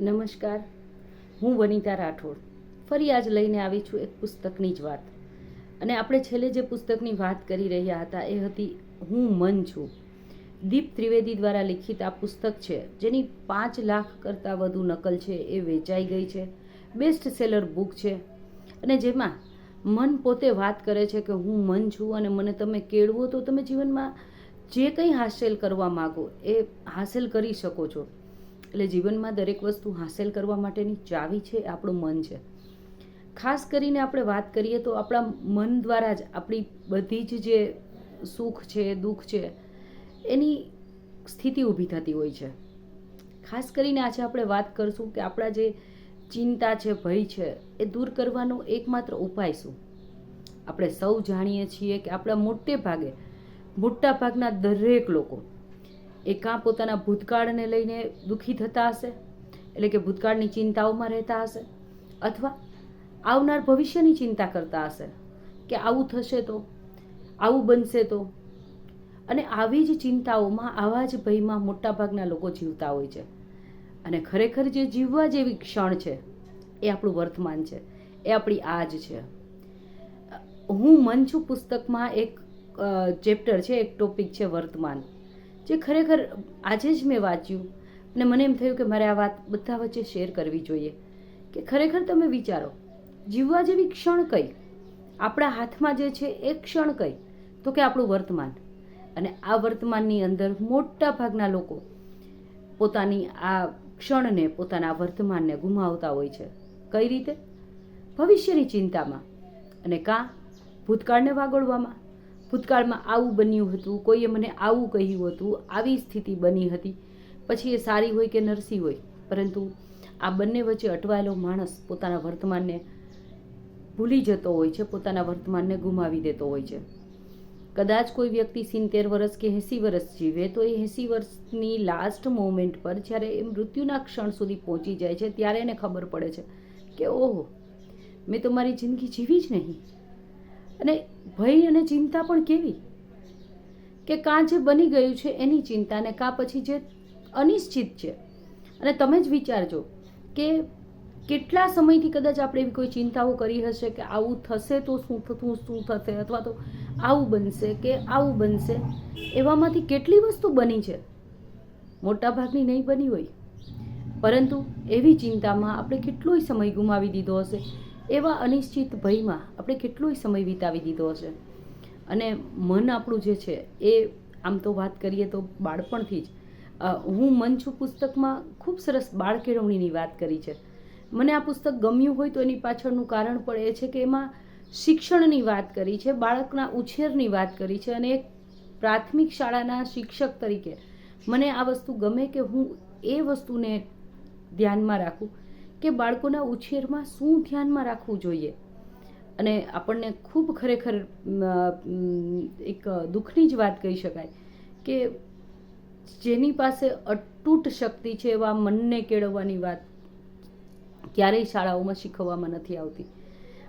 નમસ્કાર. હું વનિતા રાઠોડ. ફરી આજ લઈને આવી છું એક પુસ્તકની જ વાત. અને આપણે છેલ્લે જે પુસ્તકની વાત કરી રહ્યા હતા એ હતી હું મન છું. દીપ ત્રિવેદી દ્વારા લિખિત આ પુસ્તક છે, જેની પાંચ લાખ કરતાં વધુ નકલ છે એ વેચાઈ ગઈ છે. બેસ્ટ સેલર બુક છે. અને જેમાં મન પોતે વાત કરે છે કે હું મન છું અને મને તમે કેળવો તો તમે જીવનમાં જે કંઈ હાંસલ કરવા માગો એ હાંસલ કરી શકો છો. એટલે જીવનમાં દરેક વસ્તુ હાંસલ કરવા માટેની ચાવી છે આપણું મન છે. ખાસ કરીને આપણે વાત કરીએ તો આપણા મન દ્વારા જ આપણી બધી જ જે સુખ છે, દુઃખ છે, એની સ્થિતિ ઊભી થતી હોય છે. ખાસ કરીને આજે આપણે વાત કરશું કે આપણા જે ચિંતા છે, ભય છે, એ દૂર કરવાનો એકમાત્ર ઉપાય શું? આપણે સૌ જાણીએ છીએ કે આપણા મોટે ભાગે, મોટા ભાગના દરેક લોકો એ કાં પોતાના ભૂતકાળને લઈને દુઃખી થતા હશે? એટલે કે ભૂતકાળની ચિંતાઓમાં રહેતા હશે? અથવા આવનાર ભવિષ્યની ચિંતા કરતા હશે? કે આવું થશે તો? આવું બનશે તો? અને આવી જ ચિંતાઓમાં આવા જ ભયમાં મોટાભાગના લોકો જીવતા હોય છે. અને ખરેખર જે જીવવા જેવી ક્ષણ છે, એ આપણું વર્તમાન છે. એ આપણી આજ છે. હું મન છું પુસ્તકમાં એક ચેપ્ટર છે, એક ટોપિક છે વર્તમાન. જે ખરેખર આજે જ મેં વાંચ્યું. અને મને એમ થયું કે મારે આ વાત બધા વચ્ચે શેર કરવી જોઈએ. કે ખરેખર તમે વિચારો, જીવવા જેવી ક્ષણ કઈ? આપણા હાથમાં જે છે એ ક્ષણ કઈ? તો કે આપણું વર્તમાન. અને આ વર્તમાનની અંદર મોટા ભાગના લોકો પોતાની આ ક્ષણને, પોતાના વર્તમાનને ગુમાવતા હોય છે. કઈ રીતે? ભવિષ્યની ચિંતામાં. અને કાં? ભૂતકાળને વાગોળવામાં. ભૂતકાળમાં આવું બન્યું હતું, કોઈએ મને આવું કહ્યું હતું, આવી સ્થિતિ બની હતી. પછી એ સારી હોય કે નરસી હોય, પરંતુ આ બંને વચ્ચે અટવાયેલો માણસ પોતાના વર્તમાનને ભૂલી જતો હોય છે, પોતાના વર્તમાનને ગુમાવી દેતો હોય છે. કદાચ કોઈ વ્યક્તિ સિત્તેર વર્ષ કે એંસી વર્ષ જીવે, તો એ એંસી વર્ષની લાસ્ટ મોમેન્ટ પર જ્યારે એ મૃત્યુના ક્ષણ સુધી પહોંચી જાય છે, ત્યારે એને ખબર પડે છે કે, ઓહો, મેં તો મારી જિંદગી જીવી જ નહીં. અને ભય અને ચિંતા પણ કેવી? કે કાં જે બની ગયું છે એની ચિંતા ને કાં પછી જે અનિશ્ચિત છે. અને તમે જ વિચારજો કે કેટલા સમયથી કદાચ આપણે એવી કોઈ ચિંતાઓ કરી હશે કે આવું થશે તો શું થતું, શું થશે? અથવા તો આવું બનશે કે આવું બનશે? એવામાંથી કેટલી વસ્તુ બની છે? મોટાભાગની નહીં બની હોય. પરંતુ એવી ચિંતામાં આપણે કેટલોય સમય ગુમાવી દીધો હશે? એવા અનિશ્ચિત ભયમાં આપણે કેટલોય સમય વિતાવી દીધો છે અને મન આપણું જે છે એ, આમ તો વાત કરીએ તો બાળપણથી જ હું મન છું પુસ્તકમાં ખૂબ સરસ બાળ કેળવણીની વાત કરી છે. મને આ પુસ્તક ગમ્યું હોય તો એની પાછળનું કારણ પણ એ છે કે એમાં શિક્ષણની વાત કરી છે, બાળકના ઉછેરની વાત કરી છે અને એક પ્રાથમિક શાળાના શિક્ષક તરીકે. મને આ વસ્તુ ગમે કે હું એ વસ્તુને ધ્યાનમાં રાખું. કે બાળકોના ઉછેરમાં શું ધ્યાનમાં રાખવું જોઈએ? અને આપણને ખૂબ ખરેખર એક દુઃખની જ વાત કહી શકાય કે જેની પાસે અતૂટ શક્તિ છે એવા મનને કેળવવાની વાત ક્યારેય શાળાઓમાં શીખવવામાં નથી આવતી.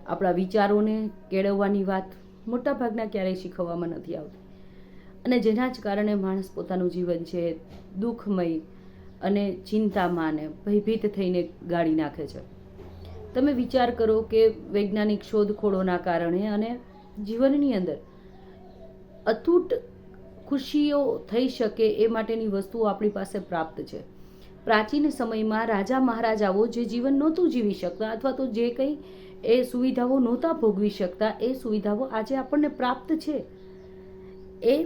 આપણા વિચારોને કેળવવાની વાત મોટાભાગના ક્યારેય શીખવવામાં નથી આવતી. અને જેના જ કારણે માણસ પોતાનું જીવન છે દુઃખમય અને ચિંતામાં ને ભયભીત થઈને ગાળી નાખે છે. તમે વિચાર કરો કે વૈજ્ઞાનિક શોધખોળોના કારણે અને જીવનની અંદર અતૂટ ખુશીઓ થઈ શકે એ માટેની વસ્તુઓ આપણી પાસે પ્રાપ્ત છે. પ્રાચીન સમયમાં રાજા મહારાજાઓ જે જીવન નહોતું જીવી શકતા અથવા તો જે કંઈ એ સુવિધાઓ નહોતા ભોગવી શકતા, એ સુવિધાઓ આજે આપણને પ્રાપ્ત છે. એ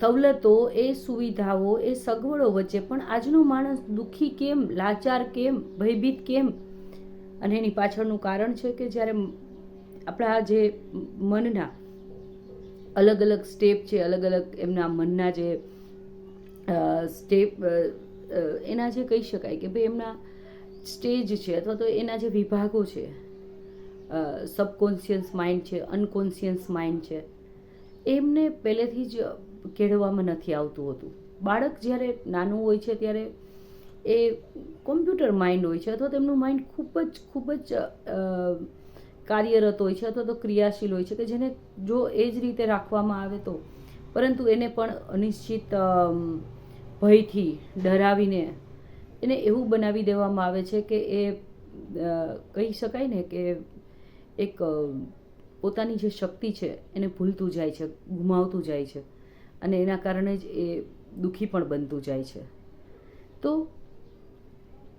સવલતો, એ સુવિધાઓ, એ સગવડો વચ્ચે પણ આજનો માણસ દુઃખી કેમ, લાચાર કેમ, ભયભીત કેમ? અને એની પાછળનું કારણ છે કે જ્યારે આપણા જે મનના અલગ અલગ સ્ટેપ છે, અલગ અલગ એમના મનના જે સ્ટેપ એના જે કહી શકાય કે ભાઈ એમના સ્ટેજ છે અથવા તો એના જે વિભાગો છે સબકોન્શિયસ માઇન્ડ છે અનકોન્શિયસ માઇન્ડ છે, એમને પહેલેથી જ કેળવવામાં નથી આવતું હતું. બાળક જ્યારે નાનું હોય છે ત્યારે એ કોમ્પ્યુટર માઇન્ડ હોય છે અથવા તેમનું માઇન્ડ ખૂબ જ ખૂબ જ કાર્યરત હોય છે અથવા તો ક્રિયાશીલ હોય છે કે જેને જો એ જ રીતે રાખવામાં આવે તો. પરંતુ એને પણ અનિશ્ચિત ભયથી ડરાવીને એને એવું બનાવી દેવામાં આવે છે કે એ કહી શકાય ને કે એક પોતાની જે શક્તિ છે એને ભૂલતું જાય છે, ગુમાવતું જાય છે. અને એના કારણે જ એ દુઃખી પણ બનતું જાય છે. તો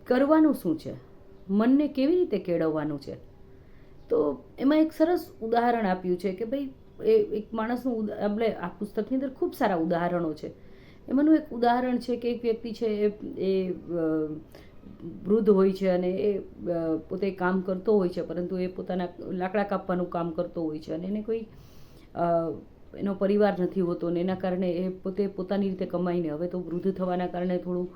કરવાનું શું છે? મનને કેવી રીતે કેળવવાનું છે? તો એમાં એક સરસ ઉદાહરણ આપ્યું છે કે ભાઈ, એ એક માણસનું આપણે આ પુસ્તકની અંદર ખૂબ સારા ઉદાહરણો છે. એમાંનું એક ઉદાહરણ છે કે એક વ્યક્તિ છે, એ એ વૃદ્ધ હોય છે અને એ પોતે કામ કરતો હોય છે, પરંતુ એ પોતાના લાકડા કાપવાનું કામ કરતો હોય છે અને એને કોઈ એનો પરિવાર નથી હોતો ને એના કારણે એ પોતે પોતાની રીતે કમાઈને હવે તો વૃદ્ધ થવાના કારણે થોડું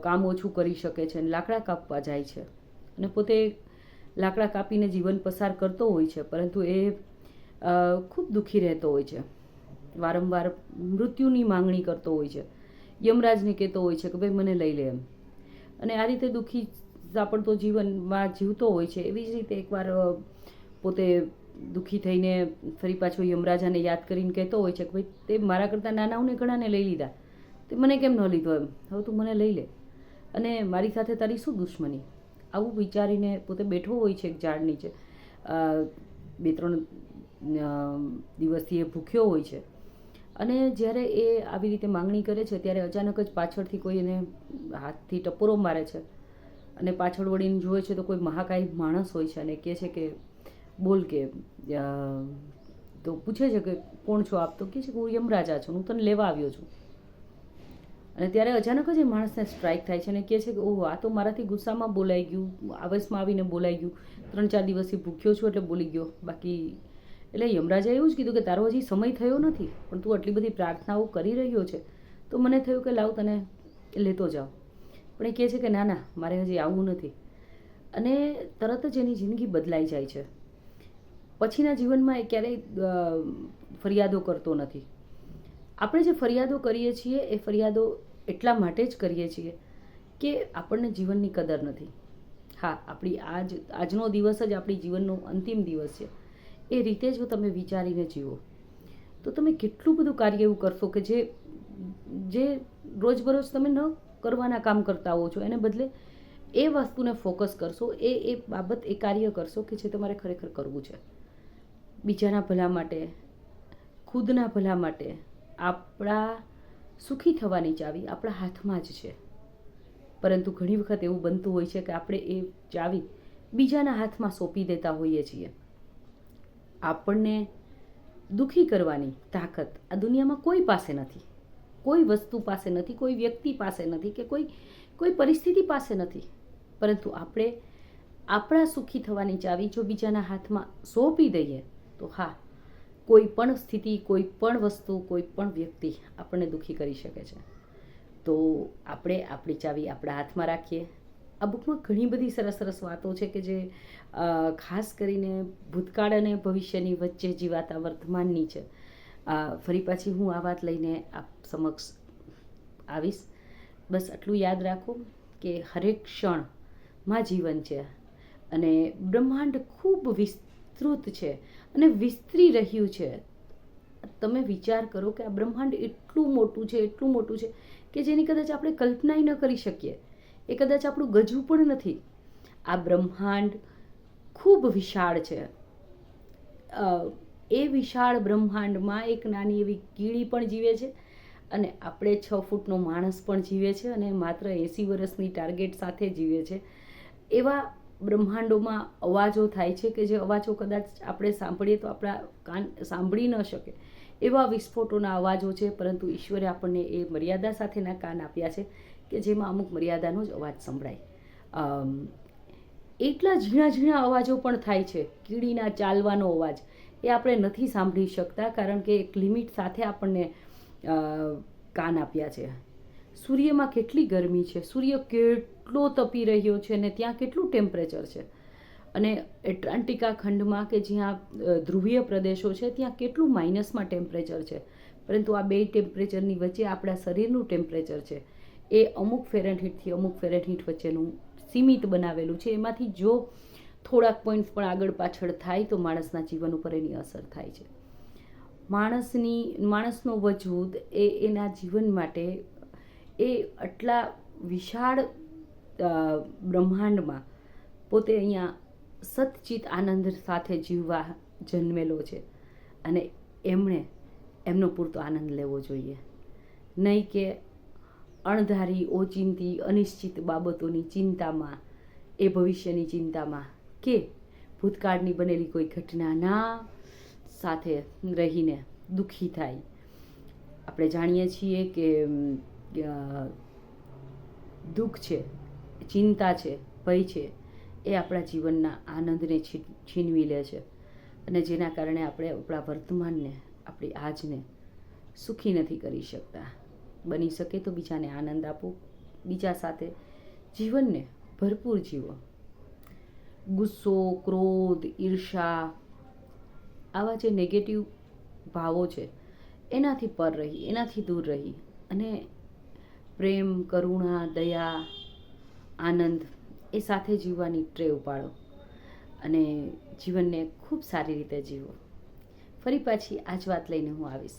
કામ ઓછું કરી શકે છે અને લાકડા કાપવા જાય છે. અને પોતે લાકડા કાપીને જીવન પસાર કરતો હોય છે, પરંતુ એ ખૂબ દુઃખી રહેતો હોય છે. વારંવાર મૃત્યુની માંગણી કરતો હોય છે. યમરાજને કહેતો હોય છે કે ભાઈ, મને લઈ લે એમ. અને આ રીતે દુઃખી સાપડતો જીવનમાં જીવતો હોય છે. એવી જ રીતે એકવાર પોતે દુઃખી થઈને ફરી પાછો યમરાજાને યાદ કરીને કહેતો હોય છે કે ભાઈ, તે મારા કરતાં નાનાઓને ઘણાને લઈ લીધા. તે મને કેમ ન લીધો એમ? હવે તું મને લઈ લે. અને મારી સાથે તારી શું દુશ્મની? આવું વિચારીને પોતે બેઠો હોય છે એક ઝાડ નીચે. બે ત્રણ દિવસથી એ ભૂખ્યો હોય છે. અને જ્યારે એ આવી રીતે માંગણી કરે છે, ત્યારે અચાનક જ પાછળથી કોઈ એને હાથથી ટપોરો મારે છે. અને પાછળ વળીને જુએ છે તો કોઈ મહાકાય માણસ હોય છે અને કહે છે કે બોલ કે તો પૂછે છે કે, કોણ છો આપ? તો કહે છે કે, હું યમરાજા છું, હું તને લેવા આવ્યો છું. અને ત્યારે અચાનક જ એ માણસને સ્ટ્રાઇક થાય છે અને કહે છે કે, ઓહો, આ તો મારાથી ગુસ્સામાં બોલાઈ ગયું, આવેશમાં આવીને બોલાઈ ગયું. ત્રણ ચાર દિવસથી ભૂખ્યો છું એટલે બોલી ગયો. બાકી, એટલે યમરાજાએ એવું જ કીધું કે, તારો હજી સમય થયો નથી, પણ તું આટલી બધી પ્રાર્થનાઓ કરી રહ્યો છે, તો મને થયું કે લાવ તને લેતો જાઓ. પણ એ કહે છે કે, ના ના, મારે હજી આવવું નથી. અને તરત જ એની જિંદગી બદલાઈ જાય છે. પછીના જીવનમાં એ ક્યારેય ફરિયાદો કરતો નથી. આપણે જે ફરિયાદો કરીએ છીએ, એ ફરિયાદો એટલા માટે જ કરીએ છીએ કે આપણને જીવનની કદર નથી. હા, આપણી આજ, આજનો દિવસ જ આપણી જીવનનો અંતિમ દિવસ છે. એ રીતે જો તમે વિચારીને જીવો. તો તમે કેટલું બધું કાર્ય એવું કરશો કે જે જે રોજબરોજ તમે ન કરવાના કામ કરતા હો છો, એને બદલે એ વસ્તુને ફોકસ કરશો, એ એ બાબત, એ કાર્ય કરશો કે જે તમારે ખરેખર કરવું છે. બીજાના ભલા માટે, ખુદના ભલા માટે આપણા સુખી થવાની ચાવી આપણા હાથમાં જ છે. પરંતુ ઘણી વખત એવું બનતું હોય છે કે આપણે એ ચાવી બીજાના હાથમાં સોંપી દેતા હોઈએ છીએ. આપણને દુખી કરવાની તાકાત આ દુનિયામાં કોઈ પાસે નથી. કોઈ વસ્તુ પાસે નથી, કોઈ વ્યક્તિ પાસે નથી કે કોઈ કોઈ પરિસ્થિતિ પાસે નથી. પરંતુ આપણે આપણા સુખી થવાની ચાવી જો બીજાના હાથમાં સોંપી દઈએ તો હા, કોઈ પણ સ્થિતિ, કોઈ પણ વસ્તુ, કોઈ પણ વ્યક્તિ આપણને દુઃખી કરી શકે છે. તો આપણે આપણી ચાવી આપણા હાથમાં રાખીએ. આ બુકમાં ઘણી બધી સરસ સરસ વાતો છે કે જે ખાસ કરીને ભૂતકાળ અને ભવિષ્યની વચ્ચે જીવાતા વર્તમાનની છે. ફરી પાછી હું આ વાત લઈને આપ સમક્ષ આવીશ. બસ આટલું યાદ રાખો કે હરેક ક્ષણમાં જીવન છે. અને બ્રહ્માંડ ખૂબ વિસ્તૃત છે. અને વિસ્તરી રહ્યું છે. તમે વિચાર કરો કે આ બ્રહ્માંડ એટલું મોટું છે, એટલું મોટું છે કે જેની કદાચ આપણે કલ્પનાય ન કરી શકીએ. એ કદાચ આપણું ગજવું પણ નથી. આ બ્રહ્માંડ ખૂબ વિશાળ છે. એ વિશાળ બ્રહ્માંડમાં એક નાની એવી કીડી પણ જીવે છે અને આપણે છ ફૂટનો માણસ પણ જીવે છે અને માત્ર એંસી વર્ષની ટાર્ગેટ સાથે જીવે છે. એવા બ્રહ્માંડોમાં અવાજો થાય છે કે જે અવાજો કદાચ આપણે સાંભળીએ તો આપણા કાન સાંભળી ન શકે, એવા વિસ્ફોટોના અવાજો છે. પરંતુ ઈશ્વરે આપણને એ મર્યાદા સાથેના કાન આપ્યા છે કે જેમાં અમુક મર્યાદાનો જ અવાજ સંભળાય. એટલા ઝીણા ઝીણા અવાજો પણ થાય છે. કીડીના ચાલવાનો અવાજ એ આપણે નથી સાંભળી શકતા, કારણ કે એક લિમિટ સાથે આપણને કાન આપ્યા છે. સૂર્યમાં કેટલી ગરમી છે? સૂર્ય કેટલો તપી રહ્યો છે અને ત્યાં કેટલું ટેમ્પરેચર છે? અને એટલાન્ટિકા ખંડમાં કે જ્યાં ધ્રુવીય પ્રદેશો છે, ત્યાં કેટલું માઇનસમાં ટેમ્પરેચર છે? પરંતુ આ બે ટેમ્પરેચરની વચ્ચે આપણા શરીરનું ટેમ્પરેચર છે. એ અમુક ફેરનહીટથી અમુક ફેરનહીટ વચ્ચેનું સીમિત બનાવેલું છે. એમાંથી જો થોડાક પોઈન્ટ્સ પણ આગળ પાછળ થાય તો માણસના જીવન ઉપર એની અસર થાય છે. માણસની, માણસનો વજૂદ એ એના જીવન માટે એ આટલા વિશાળ બ્રહ્માંડમાં પોતે અહીંયા સતચિત આનંદ સાથે જીવવા જન્મેલો છે અને એમણે એમનો પૂરતો આનંદ લેવો જોઈએ. નહીં કે અણધારી, ઓચિંતી, અનિશ્ચિત બાબતોની ચિંતામાં, એ ભવિષ્યની ચિંતામાં કે ભૂતકાળની બનેલી કોઈ ઘટનાના સાથે રહીને દુઃખી થાય. આપણે જાણીએ છીએ કે દુઃખ છે, ચિંતા છે, ભય છે, એ આપણા જીવનના આનંદને છીનવી લે છે. અને જેના કારણે આપણે આપણા વર્તમાનને, આપણી આજને સુખી નથી કરી શકતા. બની શકે તો બીજાને આનંદ આપો, બીજા સાથે જીવનને ભરપૂર જીવો. ગુસ્સો, ક્રોધ, ઈર્ષા આવા જે નેગેટિવ ભાવો છે, એનાથી પર રહી, એનાથી દૂર રહી અને પ્રેમ, કરુણા, દયા, આનંદ એ સાથે જીવવાની ટ્રેવ પાડો અને જીવનને ખૂબ સારી રીતે જીવો. ફરી પાછી આ જ વાત લઈને હું આવીશ.